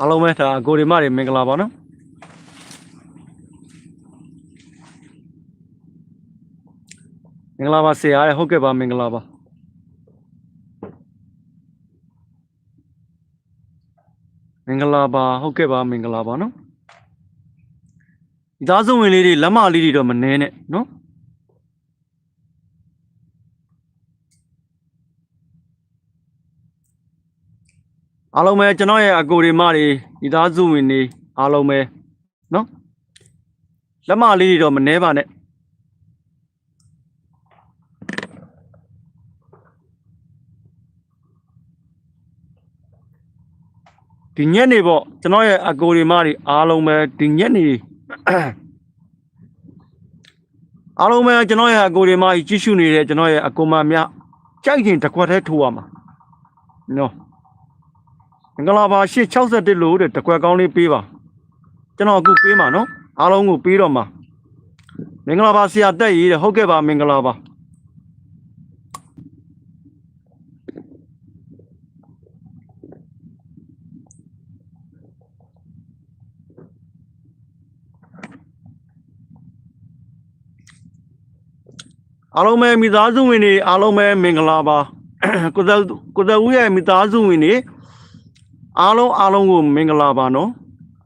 အားလုံးပဲဒါအကိုဒီမတွေမင်္ဂလာပါနော်မင်္ဂလာပါဆရာရဟုတ်ကဲ့ပါမင်္ဂလာပါမင်္ဂလာပါဟုတ်ကဲ့ပါမင်္ဂလာပါနော်ဒီသားစုဝင်လေးတွေလက်မလေးတွေတော့မနှဲနဲ့နော် အားလုံးပဲကျွန်တော်ရဲ့အကိုဒီမတွေဒီသားစုဝင်တွေအားလုံးပဲနော်လက်မလေးတွေတော့မနှဲပါနဲ့ဒီညက်နေပေါ့ကျွန်တော်ရဲ့အကိုဒီမတွေအားလုံးပဲဒီညက်နေအားလုံးပဲကျွန်တော်ရဲ့အကိုဒီမကြီးကြည့်ရှုနေတဲ့ကျွန်တော်ရဲ့အကိုမများကြိုက်ရင်တစ်ခွက်တည်းထိုးရမှာနော် မင်္ဂလာပါ861လို့တဲ့တစ်ခွက်ကောင်းလေးပေးပါကျွန်တော်အခုပေးမှာနော်အားလုံးကိုပေးတော့မှာမင်္ဂလာပါဆရာတက်ရေးတဲ့ဟုတ်ကဲ့ပါမင်္ဂလာပါအားလုံးပဲမိသားစုဝင်တွေအားလုံးပဲမင်္ဂလာပါကိုသက်ကိုသက်ဦးရဲ့မိသားစုဝင်တွေ အားလုံးအားလုံးကိုမင်္ဂလာပါနော်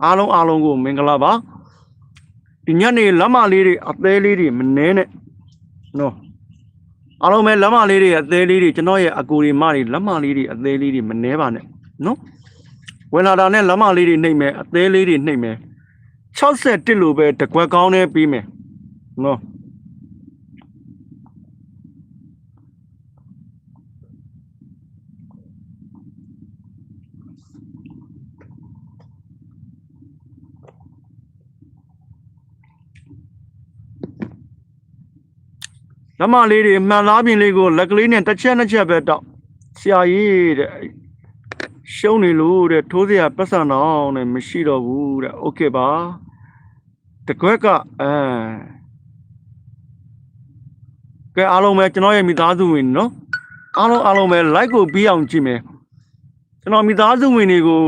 အားလုံးအားလုံးကိုမင်္ဂလာပါဒီညနေလက်မလေးတွေအသေးလေးတွေမနှဲနဲ့နော်အားလုံးပဲလက်မလေးတွေအသေးလေးတွေကျွန်တော်ရဲ့အကူတွေမတွေလက်မလေးတွေအသေးလေးတွေမနှဲပါနဲ့နော်ဝင်လာတာနဲ့လက်မလေးတွေနှိမ့်မယ်အသေးလေးတွေနှိမ့်မယ်61လို့ပဲတကွက်ကောင်းနဲ့ပြီးမယ်နော် လမလေးတွေမှန်သားပြင်လေးကိုလက်ကလေးနဲ့တစ်ချက်နှစ်ချက်ပဲတောက်ဆရာကြီးတဲ့ရှုံးနေလို့တဲ့ထိုးစရာပတ်စံတော့နဲ့မရှိတော့ဘူးတဲ့โอเคပါတကွက်ကအဲကဲအားလုံးပဲကျွန်တော်ရဲ့မိသားစုဝင်နော်အားလုံးအားလုံးပဲ like ကိုပြီးအောင်ကြည့်မယ်ကျွန်တော်မိသားစုဝင်တွေကို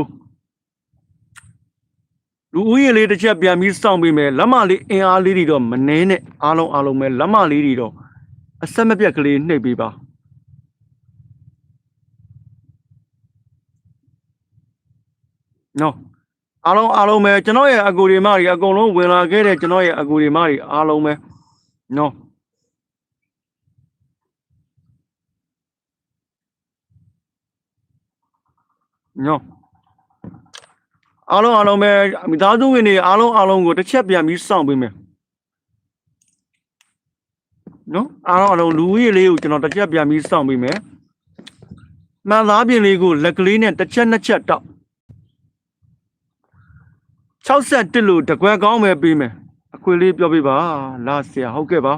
လူဦးရေလေးတစ်ချက်ပြန်ပြီးစောင့်ပေးမယ်လက်မလေးအင်အားလေးတွေတော့မနှဲနဲ့အားလုံးအားလုံးပဲလက်မလေးတွေတော့ အဆက်မပြတ်ကလေးနှိပ်ပေးပါနော်အားလုံးအားလုံးပဲကျွန်တော်ရဲ့အကူဒီမတွေအကုန်လုံးဝင်လာခဲ့တဲ့ကျွန်တော်ရဲ့အကူဒီမတွေအားလုံးပဲနော်နော်အားလုံးအားလုံးပဲမိသားစုဝင်တွေအားလုံးအားလုံးကိုတစ်ချက်ပြန်ပြီးစောင့်ပေးမယ် နော် အားလုံးအလုံးလူကြီးလေးကိုကျွန်တော်တစ်ချက်ပြန်ပြီးစောင့်ပေးမယ်မှန်သားပြင်လေးကိုလက်ကလေးနဲ့တစ်ချက်နှစ်ချက်တောက်61လို့တကွက်ကောင်းပဲပေးမယ်အခွေလေးပြောပြပါလာဆရာဟုတ်ကဲ့ပါ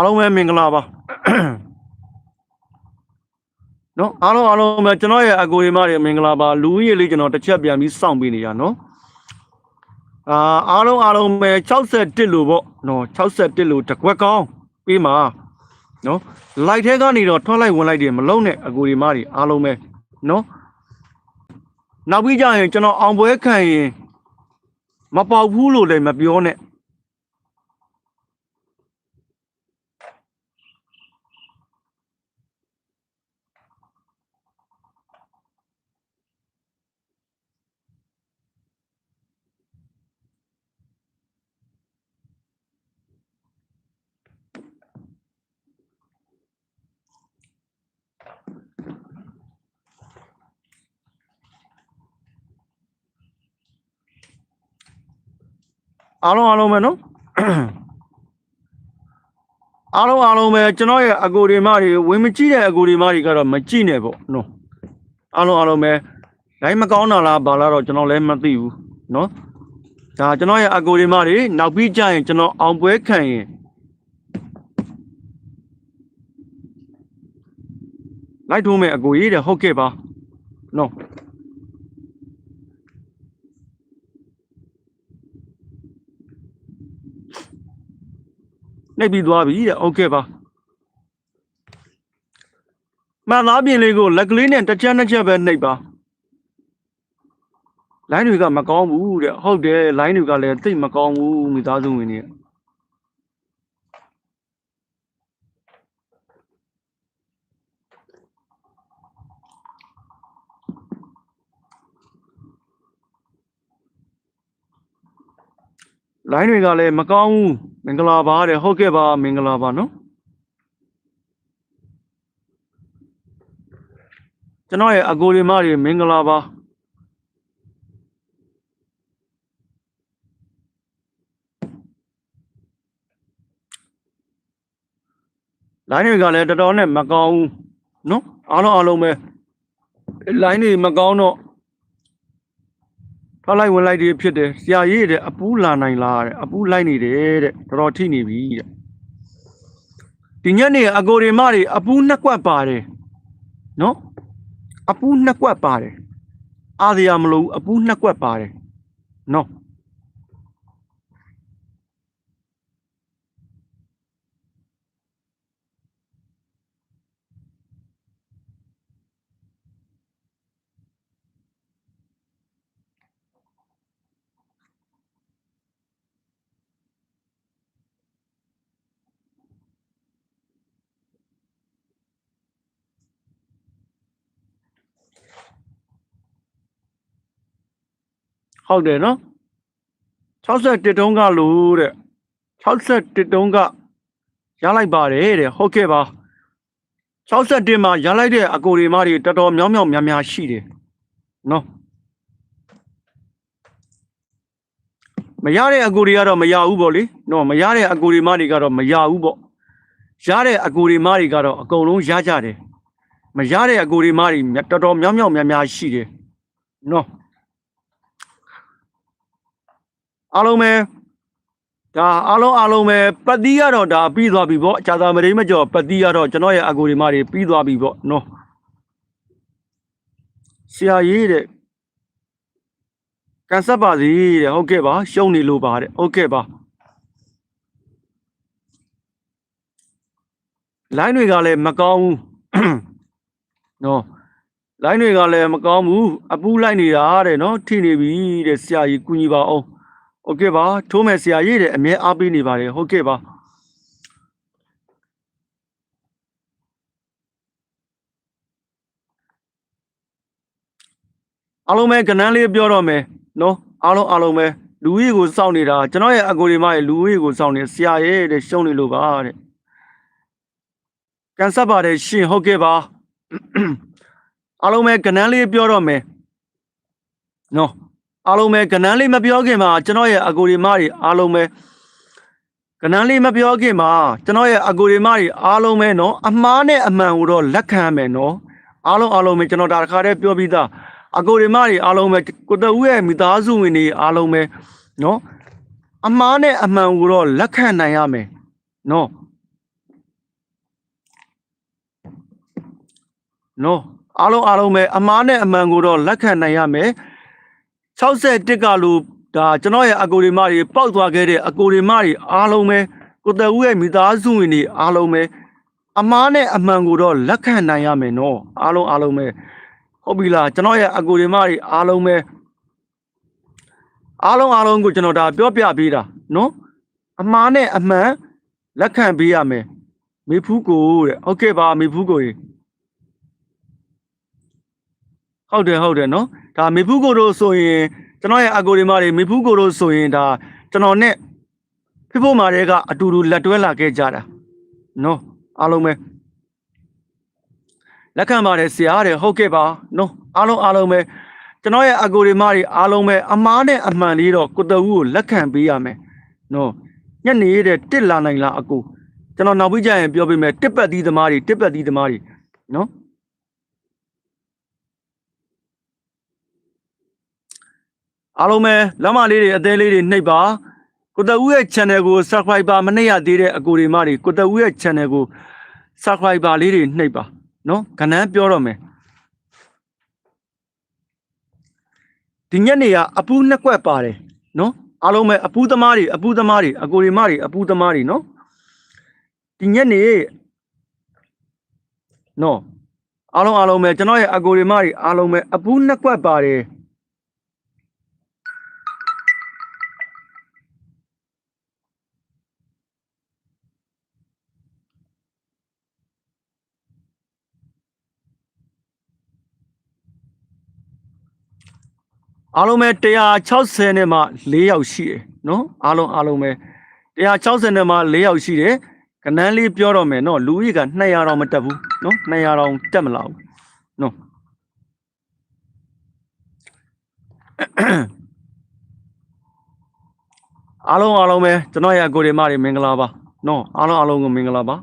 အားလုံးပဲမင်္ဂလာပါနော်အားလုံးအားလုံးပဲကျွန်တော်ရဲ့အကိုရီမတွေမင်္ဂလာပါလူကြီးလေးကျွန်တော်တစ်ချက်ပြန်ပြီးစောင့်ပေးနေရနော်အာအားလုံးအားလုံးပဲ61လို့ပေါ့နော်61လို့တကွက်ကောင်းပြီးမှာနော်လိုက်ထဲကနေတော့ထွက်လိုက်ဝင်လိုက်တယ်မလုံးနဲ့အကိုရီမတွေအားလုံးပဲနော်နောက်ပြီးကြရင်ကျွန်တော်အောင်ပွဲခံရင်မပေါက်ဘူးလို့လည်းမပြောနဲ့ အားလုံးအားလုံးပဲနော်အားလုံးအားလုံးပဲကျွန်တော်ရဲ့အကူဒီမတွေဝင်မကြည့်တဲ့အကူဒီမတွေကတော့မကြည့်နဲ့ပေါ့နော်အားလုံးအားလုံးပဲလိုင်းမကောင်းတာလားဘာလားတော့ကျွန်တော်လည်းမသိဘူးနော်ဒါကျွန်တော်ရဲ့အကူဒီမတွေနောက်ပြီးကြရင်ကျွန်တော်အောင်ပွဲခံရင်လိုက်ထိုးမယ်အကိုကြီးတဲ့ဟုတ်ကဲ့ပါနော် နှိပ်ပြီးသွားပြီတဲ့ဟုတ်ကဲ့ပါမှန်သားပြင်လေးကိုလက်ကလေးနဲ့တစ်ချက်နှစ်ချက်ပဲနှိပ်ပါလိုင်းတွေကမကောင်းဘူးတဲ့ဟုတ်တယ်လိုင်းတွေကလည်းသိပ်မကောင်းဘူးမိသားစုဝင်တွေလိုင်းတွေကလည်းမကောင်းဘူး မင်္ဂလာပါတဲ့ဟုတ်ကဲ့ပါမင်္ဂလာပါနော်ကျွန်တော်ရဲ့အကိုဒီမတွေမင်္ဂလာပါလိုင်းတွေကလည်းတော်တော်နဲ့မကောင်းဘူးနော်အားလုံးအားလုံးပဲလိုင်းတွေမကောင်းတော့ ထွက်လိုက်ဝင်လိုက်တွေဖြစ်တယ်ဆရာကြီးတဲ့အပူးလာနိုင်လားတဲ့အပူးလိုက်နေတယ်တဲ့တော်တော်ထိနေပြီတဲ့ဒီညနေအကိုဒီမတွေအပူးနှစ်ကွက်ပါတယ်နော်အပူးနှစ်ကွက်ပါတယ်အားစရာမလိုဘူးအပူးနှစ်ကွက်ပါတယ်နော် ဟုတ်တယ်နော်61တုံးကလို့တဲ့61တုံးကရလိုက်ပါတယ်တဲ့ဟုတ်ကဲ့ပါ61မှာရလိုက်တဲ့အကိုတွေမတွေတော်တော်မြောင်းမြောင်းများများရှိတယ်နော်မရတဲ့အကူတွေကတော့မရဘူးပေါ့လေနော်မရတဲ့အကူတွေမတွေကတော့မရဘူးပေါ့ရတဲ့အကူတွေမတွေကတော့အကုန်လုံးရကြတယ်မရတဲ့အကူတွေမတွေတော်တော်မြောင်းမြောင်းများများရှိတယ်နော် အားလုံးပဲဒါအားလုံးအားလုံးပဲပတိကတော့ဒါပြီးသွားပြီပေါ့အချာသာမရိမကျော်ပတိကတော့ကျွန်တော်ရဲ့အကူဒီမတွေပြီးသွားပြီပေါ့နော်ဆရာကြီးတဲ့ကန်ဆက်ပါစီတဲ့ဟုတ်ကဲ့ပါရှုံနေလို့ပါတဲ့ဟုတ်ကဲ့ပါလိုင်းတွေကလည်းမကောင်းဘူးနော်လိုင်းတွေကလည်းမကောင်းဘူးအပူလိုက်နေတာတဲ့နော်ထိနေပြီတဲ့ဆရာကြီးကုညီပါအောင် ဟုတ်ကဲ့ပါထိုးမယ်ဆရာရေးတယ်အမြဲအားပေးနေပါတယ်ဟုတ်ကဲ့ပါအားလုံးပဲကနန်းလေးပြောတော့မယ်နော်အားလုံးအားလုံးပဲလူကြီးကိုစောင့်နေတာကျွန်တော်ရဲ့အကိုဒီမရဲ့လူကြီးကိုစောင့်နေဆရာရဲ့တဲ့ရှုံးနေလို့ပါတဲ့ကန်ဆက်ပါတယ်ရှင်ဟုတ်ကဲ့ပါအားလုံးပဲကနန်းလေးပြောတော့မယ်နော် အားလုံးပဲကနန်းလေးမပြောခင်မှာကျွန်တော်ရဲ့အကူဒီမတွေအားလုံးပဲကနန်းလေးမပြောခင်မှာကျွန်တော်ရဲ့အကူဒီမတွေအားလုံးပဲနော်အမှားနဲ့အမှန်ကိုတော့လက်ခံမယ်နော်အားလုံးအားလုံးပဲကျွန်တော်ဒါတစ်ခါတည်းပြောပြီးသားအကူဒီမတွေအားလုံးပဲကိုတဦးရဲ့မိသားစုဝင်တွေအားလုံးပဲနော်အမှားနဲ့အမှန်ကိုတော့လက်ခံနိုင်ရမယ်နော်နော်အားလုံးအားလုံးပဲအမှားနဲ့အမှန်ကိုတော့လက်ခံနိုင်ရမယ် 61ကလို့ဒါကျွန်တော်ရဲ့အကိုဒီမတွေပောက်သွားခဲ့တဲ့အကိုဒီမတွေအားလုံးပဲကိုတဦးရဲ့မိသားစုဝင်တွေအားလုံးပဲအမားနဲ့အမှန်ကိုတော့လက်ခံနိုင်ရမယ်နော်အားလုံးအားလုံးပဲဟုတ်ပြီလားကျွန်တော်ရဲ့အကိုဒီမတွေအားလုံးပဲအားလုံးအားလုံးကိုကျွန်တော်ဒါပြောပြပေးတာနော်အမားနဲ့အမှန်လက်ခံပေးရမယ်မေဖူးကိုတဲ့ဟုတ်ကဲ့ပါမေဖူးကိုရေဟုတ်တယ်ဟုတ်တယ်နော် ဒါမေဖူးကိုတို့ဆိုရင်ကျွန်တော်ရဲ့အကိုဒီမတွေမေဖူးကိုတို့ဆိုရင်ဒါကျွန်တော်နဲ့ဖိဖို့မာတွေကအတူတူလက်တွဲလာခဲ့ကြတာနော်အားလုံးပဲလက်ခံပါတယ်ဆရာတဲ့ဟုတ်ကဲ့ပါနော်အားလုံးအားလုံးပဲကျွန်တော်ရဲ့အကိုဒီမတွေအားလုံးပဲအမားနဲ့အမှန်လေးတော့ကိုတဝူကိုလက်ခံပေးရမယ်နော်ညနေတဲ့တစ်လာနိုင်လားအကိုကျွန်တော်နောက်ပြီးကြရင်ပြောပေးမယ်တစ်ပတ်သီးသမားတွေတစ်ပတ်သီးသမားတွေနော် အားလုံးပဲလမ်းမလေးတွေအသေးလေးတွေနှိပ်ပါကိုတဦးရဲ့ channel ကို subscriber မနှိပ်ရသေးတဲ့အကိုတွေမတွေကိုတဦးရဲ့ channel ကို subscriber လေးတွေနှိပ်ပါနော်ကဏန်းပြောတော့မယ်ဒီညနေကအပူနှစ်ကွက်ပါတယ်နော်အားလုံးပဲအပူသမားတွေအပူသမားတွေအကိုရီမတွေအပူသမားတွေနော်ဒီညနေနော်အားလုံးအားလုံးပဲကျွန်တော်ရဲ့အကိုရီမတွေအားလုံးပဲအပူနှစ်ကွက်ပါတယ် အားလုံးပဲ160နဲ့မှ4ယောက်ရှိတယ်နော်အားလုံးအားလုံးပဲ160နဲ့မှ4ယောက်ရှိတယ်ကနန်းလေးပြောတော့မယ်နော်လူကြီးက200တောင်မတက်ဘူးနော်200တောင်တက်မလာဘူးနော်အားလုံးအားလုံးပဲကျွန်တော်ရဲ့အကိုတွေမတွေမင်္ဂလာပါနော်အားလုံးအားလုံးကိုမင်္ဂလာပါ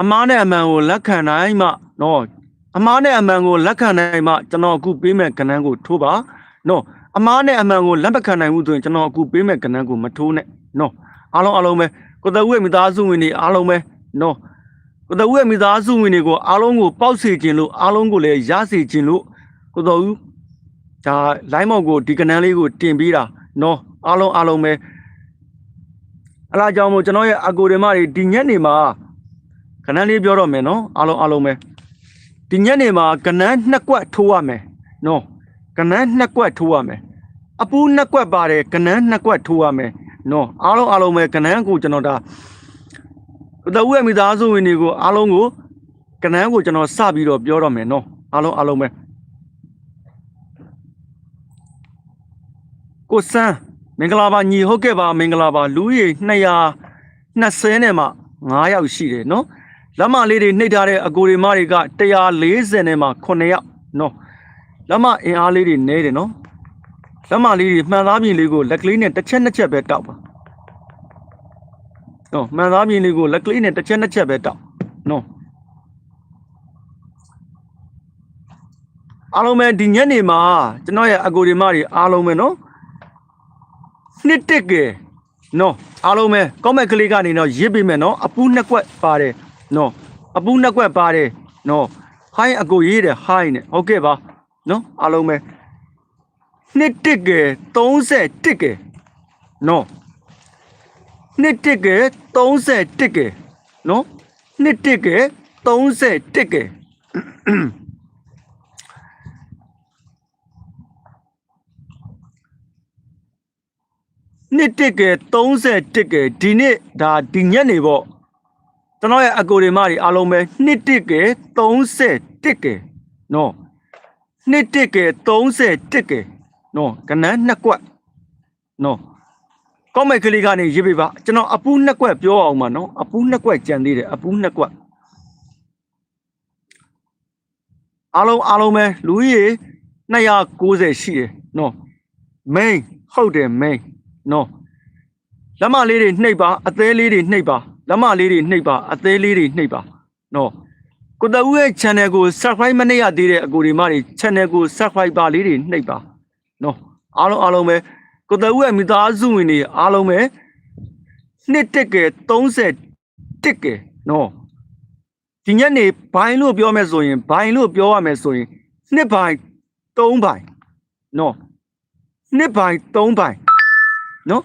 အမားနဲ့အမှန်ကိုလက်ခံနိုင်မှနော် အမားနဲ့အမှန်ကိုလက်ခံနိုင်မှကျွန်တော်အခုပေးမဲ့ကဏ္ဍကိုထိုးပါနော်အမားနဲ့အမှန်ကိုလက်မခံနိုင်ဘူးဆိုရင်ကျွန်တော်အခုပေးမဲ့ကဏ္ဍကိုမထိုးနဲ့နော်အားလုံးအားလုံးပဲကိုတဝက်မိသားစုဝင်တွေအားလုံးပဲနော်ကိုတဝက်မိသားစုဝင်တွေကိုအားလုံးကိုပေါက်စေခြင်းလို့အားလုံးကိုလည်းရစေခြင်းလို့ကိုတော်ဦးဒါ line မောက်ကိုဒီကဏ္ဍလေးကိုတင်ပေးတာနော်အားလုံးအားလုံးပဲအလားကြောင့်မို့ကျွန်တော်ရဲ့အကိုတွေမတွေဒီညက်နေမှာကဏ္ဍလေးပြောတော့မယ်နော်အားလုံးအားလုံးပဲ ဒီညနေမှာကနန်းနှစ်ကွက်ထိုးရမယ်နော်ကနန်းနှစ်ကွက်ထိုးရမယ်အပူနှစ်ကွက်ပါတယ်ကနန်းနှစ်ကွက်ထိုးရမယ်နော်အားလုံးအားလုံးပဲကနန်းကိုကျွန်တော်ဒါတဝက်မိသားစုဝင်တွေကိုအားလုံးကိုကနန်းကိုကျွန်တော်စပြီးတော့ပြောတော့မယ်နော်အားလုံးအားလုံးပဲကိုစန်းမင်္ဂလာပါညီဟုတ်ကဲ့ပါမင်္ဂလာပါလူကြီး220နဲ့မှ9ယောက်ရှိတယ်နော် လက်မလေးတွေနှိပ်ထားတဲ့အကိုတွေမတွေက140နဲ့မှ9ယောက်နော်လက်မအင်အားလေးတွေနဲတယ်နော်လက်မလေးတွေမှန်သားပြင်လေးကိုလက်ကလေးနဲ့တစ်ချက်နှစ်ချက်ပဲတောက်ပါနော်မှန်သားပြင်လေးကိုလက်ကလေးနဲ့တစ်ချက်နှစ်ချက်ပဲတောက်နော်အားလုံးပဲဒီညနေမှာကျွန်တော်ရဲ့အကိုတွေမတွေအားလုံးပဲနော်နှစ်တက်ကယ်နော်အားလုံးပဲကောမက်ကလေးကနေတော့ရစ်ပေးမယ်နော်အပူနှစ်ကွက်ပါတယ် နော်အပူနှစ်ကွက်ပါတယ်နော်ဟိုင်းအကိုရေးတယ်ဟိုင်းနဲ့ဟုတ်ကဲ့ပါနော်အားလုံးပဲနှစ်တက်ကယ်30တက်ကယ်နော်နှစ်တက်ကယ်30တက်ကယ်နော်နှစ်တက်ကယ်30တက်ကယ်နှစ်တက်ကယ်30တက်ကယ်ဒီနေ့ဒါဒီညက်နေပေါ့ ကျွန်တော်ရဲ့အကိုတွေမတွေအားလုံးပဲနှစ်တက်ကယ်30တက်ကယ်နော်နှစ်တက်ကယ်30တက်ကယ်နော်ကနန်းနှစ်ကွက်နော်ကောင်းမဲ့ကလေးကနေရေးပေးပါကျွန်တော်အပူနှစ်ကွက်ပြောအောင်ပါနော်အပူနှစ်ကွက်ကြံသေးတယ်အပူနှစ်ကွက်အားလုံးအားလုံးပဲလူကြီး290ရှိတယ်နော် main ဟုတ်တယ် main နော်လက်မလေးတွေနှိပ်ပါအသေးလေးတွေနှိပ်ပါ လက်မလေးတွေနှိပ်ပါအသေးလေးတွေနှိပ်ပါနော်ကိုတဦးရဲ့ channel ကို subscribe မနေရသေးတဲ့အကိုဒီမတွေ channel ကို subscribe ပါလေးတွေနှိပ်ပါနော်အားလုံးအားလုံးပဲကိုတဦးရဲ့မိသားစုဝင်တွေအားလုံးပဲနှစ်တက်ကယ်30တက်ကယ်နော်ဒီညနေဘိုင်းလို့ပြောမယ်ဆိုရင်ဘိုင်းလို့ပြောရမယ်ဆိုရင်နှစ်ဘိုင်း3ဘိုင်းနော်နှစ်ဘိုင်း3ဘိုင်းနော်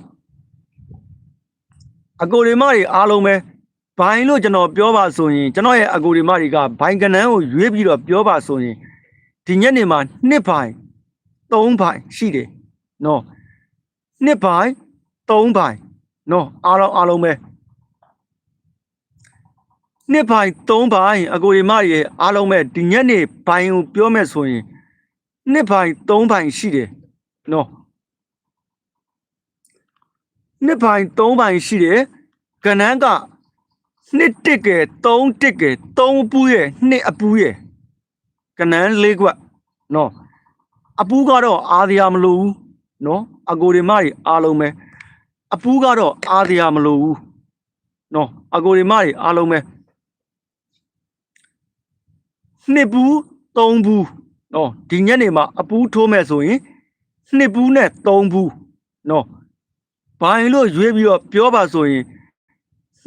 အကိုရီမတွေအားလုံးပဲဘိုင်းလို့ကျွန်တော်ပြောပါဆိုရင်ကျွန်တော်ရဲ့အကိုရီမတွေကဘိုင်းကနန်းကိုရွေးပြီးတော့ပြောပါဆိုရင်ဒီညနေမှာနှစ်ဘိုင်းသုံးဘိုင်းရှိတယ်နော်နှစ်ဘိုင်းသုံးဘိုင်းနော်အားလုံးအားလုံးပဲနှစ်ဘိုင်းသုံးဘိုင်းအကိုရီမတွေအားလုံးပဲဒီညနေဘိုင်းကိုပြောမယ်ဆိုရင်နှစ်ဘိုင်းသုံးဘိုင်းရှိတယ်နော် နှစ်ပိုင်း၃ပိုင်းရှိတယ်ကနန်းကနှစ်တစ်ကယ်၃တစ်ကယ်၃ပူးရဲ့နှစ်အပူးရဲ့ကနန်းလေးကွက်နော်အပူးကတော့အားတရားမလိုဘူးနော်အကိုတွေမတွေအားလုံးပဲအပူးကတော့အားတရားမလိုဘူးနော်အကိုတွေမတွေအားလုံးပဲနှစ်ဘူး၃ဘူးနော်ဒီညနေမှာအပူးထိုးမဲ့ဆိုရင်နှစ်ဘူးနဲ့၃ဘူးနော် ဘိုင်လို့ရွေးပြီးတော့ပြောပါဆိုရင်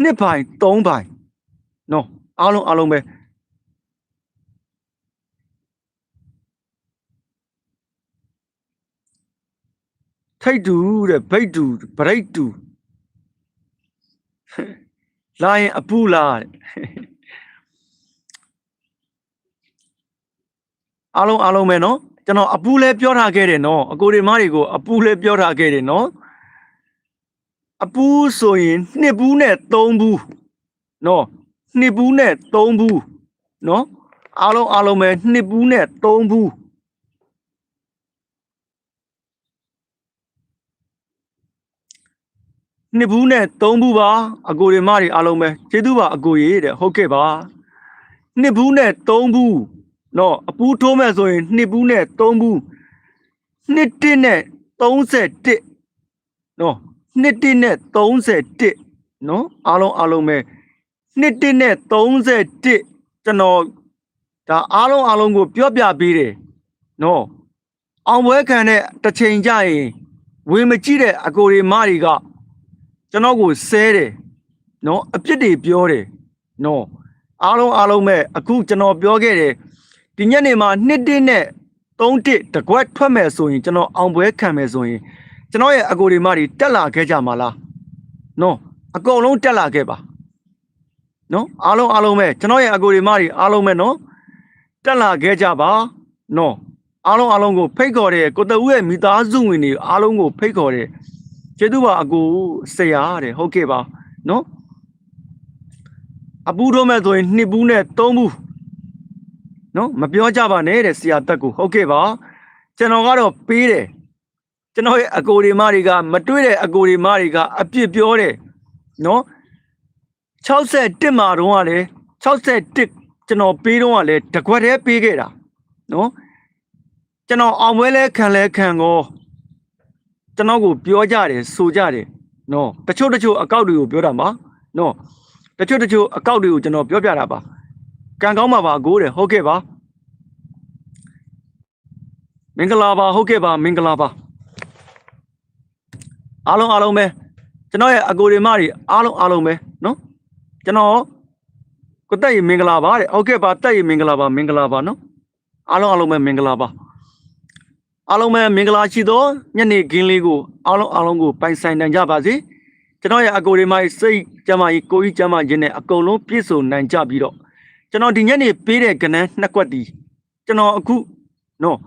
နှစ်ဘိုင်သုံးဘိုင်နော်အားလုံးအားလုံးပဲထိတ်တူတဲ့ဗိတ်တူဗရိတ်တူလာရင်အပူလာတဲ့အားလုံးအားလုံးပဲနော်ကျွန်တော်အပူလဲပြောထားခဲ့တယ်နော်အကိုဒီမားတွေကိုအပူလဲပြောထားခဲ့တယ်နော် အပူဆိုရင်နှစ်ဘူးနဲ့သုံးဘူးနော်နှစ်ဘူးနဲ့သုံးဘူးနော်အားလုံးအားလုံးပဲနှစ်ဘူးနဲ့သုံးဘူးနှစ်ဘူးနဲ့သုံးဘူးပါအကိုဒီမားတွေအားလုံးပဲကျေးဇူးပါအကိုကြီးတဲ့ဟုတ်ကဲ့ပါနှစ်ဘူးနဲ့သုံးဘူးနော်အပူထိုးမဲ့ဆိုရင်နှစ်ဘူးနဲ့သုံးဘူးနှစ်တစ်နဲ့31နော် နှစ်တစ်နဲ့31နော်အားလုံးအားလုံးပဲနှစ်တစ်နဲ့31ကျွန်တော်ဒါအားလုံးအားလုံးကို ပြောပြပေးတယ်နော်အောင်ပွဲခံတဲ့တစ်ချိန်ကြရင်ဝင်မကြည့်တဲ့အကိုတွေမတွေကကျွန်တော်ကိုဆဲတယ်နော်အပြစ်တွေပြောတယ်နော်အားလုံးအားလုံးပဲအခုကျွန်တော်ပြောခဲ့တယ်ဒီညနေမှာနှစ်တစ်နဲ့3တစ်တကွက်ထွက်မယ်ဆိုရင်ကျွန်တော်အောင်ပွဲခံမယ်ဆိုရင် ကျွန်တော်ရဲ့အကိုတွေမတွေတက်လာခဲ့ကြမှာလားနော်အကုန်လုံးတက်လာခဲ့ပါနော်အားလုံးအားလုံးပဲကျွန်တော်ရဲ့အကိုတွေမတွေအားလုံးပဲနော်တက်လာခဲ့ကြပါနော်အားလုံးအားလုံးကိုဖိတ်ခေါ်တယ်ကိုတဦးရဲ့မိသားစုဝင်တွေအားလုံးကိုဖိတ်ခေါ်တယ်ကျေးဇူးပါအကိုဆရာတဲ့ဟုတ်ကဲ့ပါနော်အပူတော့မဲ့ဆိုရင်နှစ်ဘူးနဲ့သုံးဘူးနော်မပြောကြပါနဲ့တဲ့ဆရာတက်ကိုဟုတ်ကဲ့ပါကျွန်တော်ကတော့ပေးတယ် ကျွန်တော်ရဲ့အကိုဒီမတွေကမတွေ့တဲ့အကိုဒီမတွေကအပြစ်ပြောတယ်နော်61မှာတော့ကလေ61ကျွန်တော်ပေးတော့ကလေတကွက်တည်းပေးခဲ့တာနော်ကျွန်တော်အောင်ပွဲလဲခံလဲခံကောကျွန်တော်ကိုပြောကြတယ်ဆိုကြတယ်နော်တချို့တချို့အကောက်တွေကိုပြောတာပါနော်တချို့တချို့အကောက်တွေကိုကျွန်တော်ပြောပြတာပါကံကောင်းပါပါကိုတဲ့ဟုတ်ကဲ့ပါမင်္ဂလာပါဟုတ်ကဲ့ပါမင်္ဂလာပါ အားလုံးအားလုံးပဲကျွန်တော်ရဲ့အကိုတွေမတွေအားလုံးအားလုံးပဲနော်ကျွန်တော်ကိုတက်ရမင်္ဂလာပါတဲ့ဟုတ်ကဲ့ပါတက်ရမင်္ဂလာပါမင်္ဂလာပါနော်အားလုံးအားလုံးပဲမင်္ဂလာပါအားလုံးပဲမင်္ဂလာရှိသောညနေခင်းလေးကိုအားလုံးအားလုံးကိုပိုင်ဆိုင်နိုင်ကြပါစေကျွန်တော်ရဲ့အကိုတွေမစိတ်ကြမ်းမာကြီးကိုကြီးကြမ်းမာခြင်းနဲ့အကုန်လုံးပြည့်စုံနိုင်ကြပြီးတော့ကျွန်တော်ဒီညနေပေးတဲ့ကဏ္ဍနှစ်ကွက်တီကျွန်တော်အခုနော်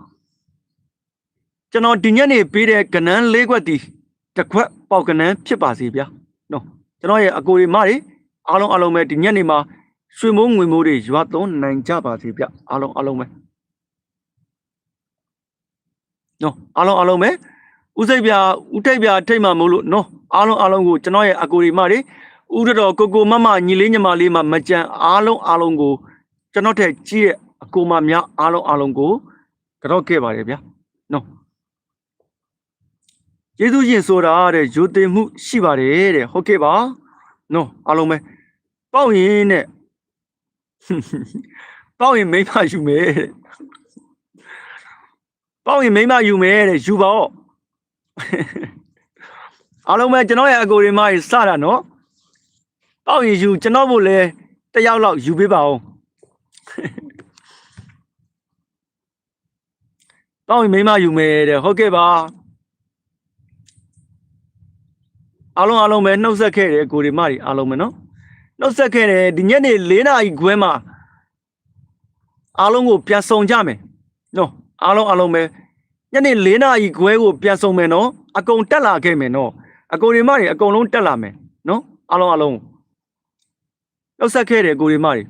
ကျွန်တော်ဒီညနေပေးတဲ့ကဏ္ဍလေးကွက်တီ တစ်ခွက်ပေါက်ကဏ္ဍဖြစ်ပါစေဗျာနော်ကျွန်တော်ရဲ့အကိုတွေမတွေအားလုံးအားလုံးပဲဒီညနေမှာရွှေမိုးငွေမိုးတွေရွာသွန်းနိုင်ကြပါစေဗျအားလုံးအားလုံးပဲနော်အားလုံးအားလုံးပဲဥစိတ်ပြဥထိတ်ပြထိတ်မှမို့လို့နော်အားလုံးအားလုံးကိုကျွန်တော်ရဲ့အကိုတွေမတွေဥရတော်ကိုကိုမမညီလေးညီမလေးမမကြံအားလုံးအားလုံးကိုကျွန်တော်ထက်ကြီးရဲ့အကိုမများအားလုံးအားလုံးကိုကြောက်ခဲ့ပါတယ်ဗျာနော် ကျေးဇူးရှင်ဆိုတာတဲ့ယူတင်မှုရှိပါတယ်တဲ့ဟုတ်ကဲ့ပါနော်အားလုံးပဲပေါက်ရင်တဲ့ပေါက်ရင်မိမယူမယ်တဲ့ပေါက်ရင်မိမယူမယ်တဲ့ယူပါဦးအားလုံးပဲကျွန်တော်ရဲ့အကိုတွေမကြီးစတာနော်ပေါက်ရင်ယူကျွန်တော်ဖို့လဲတယောက်လောက်ယူပေးပါဦးပေါက်ရင်မိမယူမယ်တဲ့ဟုတ်ကဲ့ပါ အားလုံးအားလုံးပဲနှုတ်ဆက်ခဲ့တယ်ကိုရီမတွေအားလုံးပဲနော်နှုတ်ဆက်ခဲ့တယ်ဒီညနေ၄နာရီခွဲမှာအားလုံးကိုပြန်ဆောင်ကြမယ်နော်အားလုံးအားလုံးပဲညနေ၄နာရီခွဲကိုပြန်ဆောင်မယ်နော်အကုန်တက်လာခဲ့မယ်နော်အကိုရီမတွေအကုန်လုံးတက်လာမယ်နော်အားလုံးအားလုံးနှုတ်ဆက်ခဲ့တယ်ကိုရီမတွေ